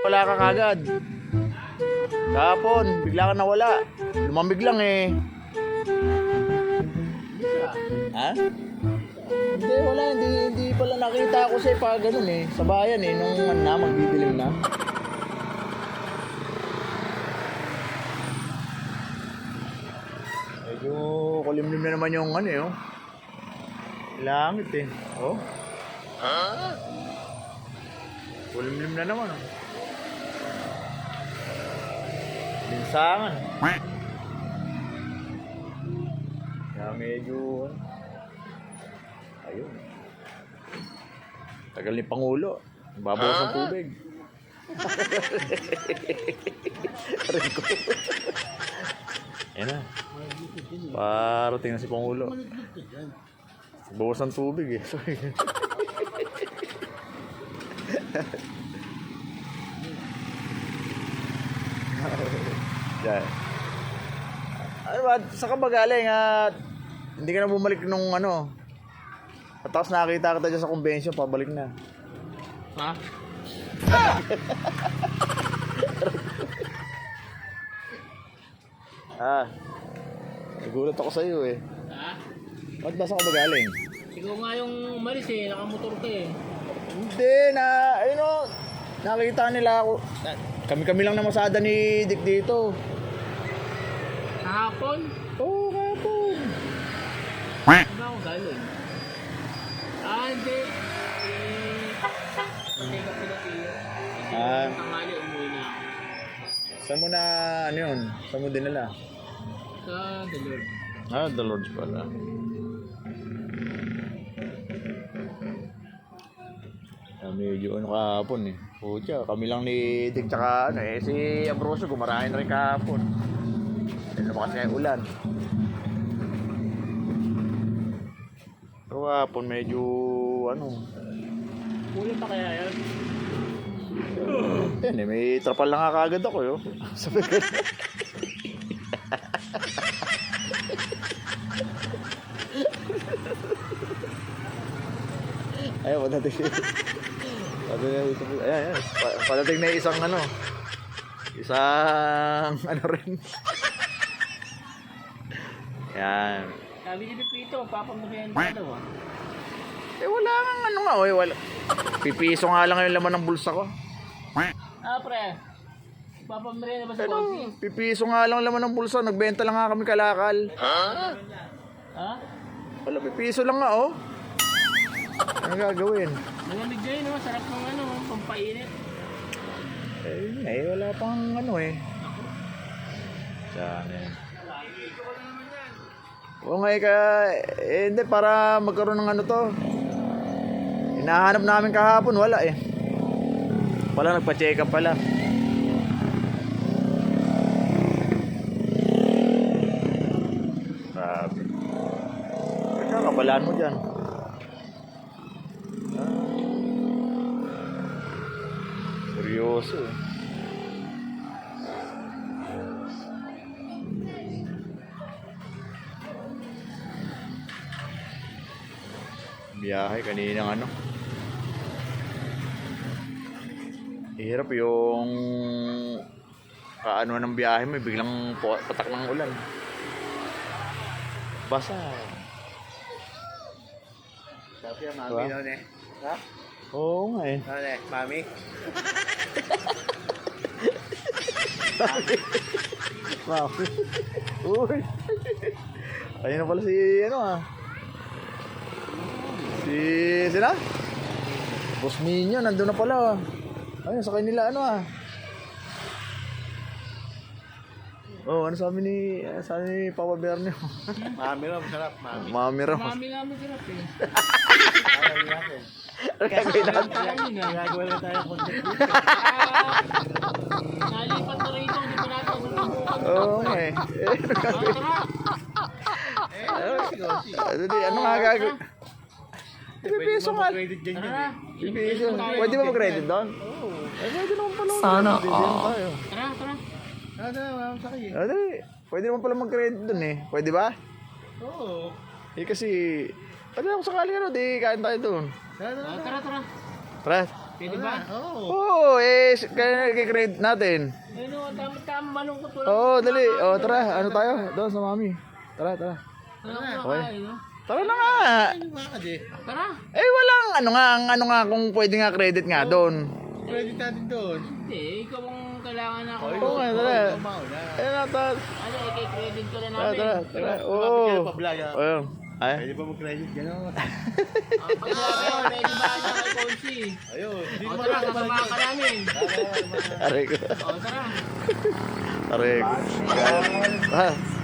Wala ka kagad. Kahapon, bigla ka nawala. Lumamig lang eh. Ha? Hindi, wala. Hindi, hindi pala nakita ako sa'yo pa ganun eh. Sa bayan eh, nung ano na, magbibilim na. Medyo kulimlim na naman yung ano eh, oh. Langit eh. Oh. Kulimlim na naman, oh. Linsangan. Kaya medyo... ano, Ayun. Tagal ni Pangulo. Babawas ng tubig. Ko. Ayan na. Parating na si Pangulo. Bawas ng tubig eh. Sorry. Yan. Ano ba? Saan ka ba galing at hindi ka na bumalik nung ano? At tapos nakakita kita dyan sa convention, pabalik na. Ha? Ah, nagulat ako sa iyo eh. Ha? Ba't ba saan ka ba galing? Ikaw nga yung umalis eh, nakamotor ka eh. Hindi, na, ayun o, nakita nila ako. Kami-kami lang na masada ni Dick dito. Kahapon? Oo, oh, kahapon. Saan ba ako galing? Ah, hindi. Patay ka pala tiyo. Ah. Tangali, umuwi na ako. Saan mo na, ano yun? Saan mo dinala? Sa The Lord. Ah, the Lord's pala. Medyo ano kahapon eh. Pucha, kami lang ni Dick tsaka ano eh, si Ambrosio gumarahin rin kahapon. Eh, lumakas kaya ulan. Pero kahapon medyo ano, Kuya pa kaya yan? yan eh, may trapal lang nga kagad ako yo. Sabi ko. Ay, padating. Padating, ayan, ayan. Pa- Padating na isang ano. Isang ano rin. Yan. Sabi ni Pipito, papamurihan ka daw ah. Eh wala nga ano nga, eh, wala. Pipiso nga lang yung laman ng bulsa ko. Ah, pre. Papamurihan na ba sa Ano, konti? pipiso nga lang laman ng bulsa, nagbenta lang nga kami kalakal. Ha? Wala, pipiso lang nga oh. Ano gagawin? Malamig din, no? Sarap ng ano, pampainit. Eh, eh, wala pang ano eh. Sana eh. Oo nga eh, ka, eh, hindi, para magkaroon ng ano to. Hinahanap namin kahapon, wala eh. Wala, nagpa-check up pala. Grabe. Kakabalaan mo dyan. Seryoso eh. Biyahe kaninang ano. Hirap yung kaano ng biyahe mo, eh, biglang patak ng ulan. Basa. Sabi ang Diba? mami noon eh. Ha? Oo nga eh. Ano eh, mami? Wow. Uy. Ayun na pala si ano ah. Si sila? Boss Nino, nandun na pala. Ayun, sa kanila ano ah. Oh, ano sabi ni sabi ni Papa Bernio? Mami raw, masarap, mami. Mami raw. Mami nga masarap eh. Natin. Gagawin natin. Kami na. Tayo content dito. Nalipat na rito, hindi pa natin susubukan. Oo nga eh. Eh, ano gagawin? Di, nga gagawin? Pipiso nga. Tara, eh. Pipiso. Pwede ba mag-credit doon? Oo. Eh, pwede naman pala. Sana tayo. tara, tara. Ano, ma'am, sakay. Ano eh, pwede naman pala mag-credit doon eh. Pwede ba? Oo. Eh kasi, pwede ako sakali ano, di kain tayo doon. Ano, Ah, Tara, tara. Tara, Pwede ba? Oo. Oo, eh, s- kaya nag-credit natin. Ayun o, tama-tama, malungkot wala. Oo, dali. Oh, tara, ano tayo? Doon sa mami. Tara, tara. Ano ko Okay. Tara na nga. Ano? Tara. Eh, walang ano nga, ang ano nga kung pwede nga credit nga doon. Credit natin doon. Hindi, ikaw ang kailangan ako. Oo nga, tara. Eh, na, tara. Ano, i-credit ko na Tara, namin. tara, tara. Kapit Oo. Ay. Pwede ba mag-credit? Gano'n. Ah, ready ba na kay Consi? Ayun. O ko tara, kasama ka namin. Aray ko. O tara. Aray ko. Ah.